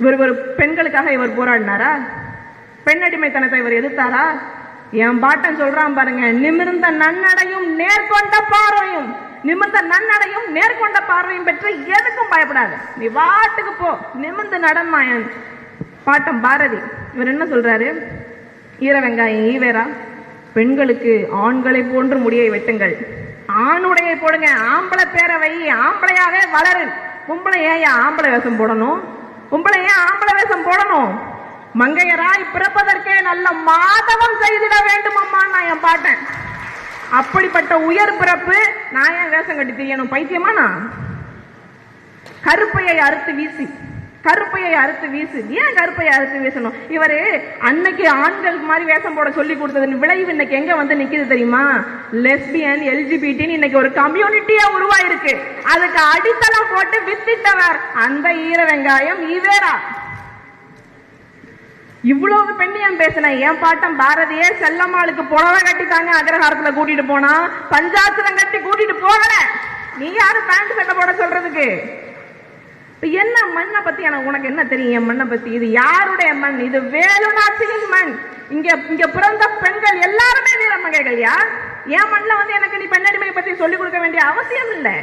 இவர் ஒரு பெண்களுக்காக இவர் போராடினாரா? பெண்ணடிமைத்தனத்தை இவர் எதிர்த்தாரா? என் பாட்டன் சொல்றான் பாருங்க நிமிர்ந்த நன்னடையும் நேர்கொண்ட பார்வையும் நிமிர்ந்த நன்னடையும் நேர்கொண்ட பார்வையும் பெற்று எதுக்கும் பயப்படாது. நீ வாட்டுக்கு போ நிமிர்ந்து நடமா என் பாட்டம் பாரதி இவர் என்ன சொல்றாரு? ஈர வெங்காயம் ஈவேரா பெண்களுக்கு ஆண்களை போன்று முடியை வெட்டுங்கள். ஆணுடைய போடுங்க ஆம்பளை பேரவை வை வளரு. பொம்பளை ஏன் ஆம்பளை வேஷம் போடணும்? உங்களை ஏன் ஆம்பளை வேஷம் போடணும். மங்கையராய் பிறப்பதற்கே நல்ல மாதவம் செய்திட வேண்டும் அம்மா நான் என் பாட்டேன். அப்படிப்பட்ட உயர் பிறப்பு நான் ஏன் வேஷம் கட்டி தெரியணும்? பைத்தியமா நான் கருப்பையை அறுத்து வீசி. கருப்பையை அறுத்து வீசு ஏன் கருப்பையை அறுத்து வீசணும்? இவரு அன்னைக்கு ஆண்களுக்கு மாதிரி வேஷம் போட சொல்லி கொடுத்தது விளைவு இன்னைக்கு எங்க வந்து நிக்குது தெரியுமா? லெஸ்பியன் எல்ஜிபிடின்னு இன்னைக்கு ஒரு கம்யூனிட்டியா உருவாயிருக்கு. அதுக்கு அடித்தளம் போட்டு வித்திட்டவர் அந்த ஈர வெங்காயம் ஈவேரா இவ்வளவு பெண்ணியம் பேசின என் பாட்டம் பாரதியே செல்லம்மாளுக்கு புடவை கட்டி தாங்க அக்ரஹாரத்துல கூட்டிட்டு போனா பஞ்சாசனம் கட்டி கூட்டிட்டு போகல. நீ யாரு பேண்ட் சட்டை போட சொல்றதுக்கு? என்ன மண்ணை பத்தி எனக்கு உனக்கு என்ன தெரியும்? என் மண்ணை பத்தி. இது யாருடைய மண்? இது வேலுநாச்சியின் மண். இங்க இங்க பிறந்த பெண்கள் எல்லாருமே வீரமங்கைகள் யார் என் மண்ணில் வந்து எனக்கு நீ பெண்ணடிமையை பத்தி சொல்லிக் கொடுக்க வேண்டிய அவசியம் இல்லை.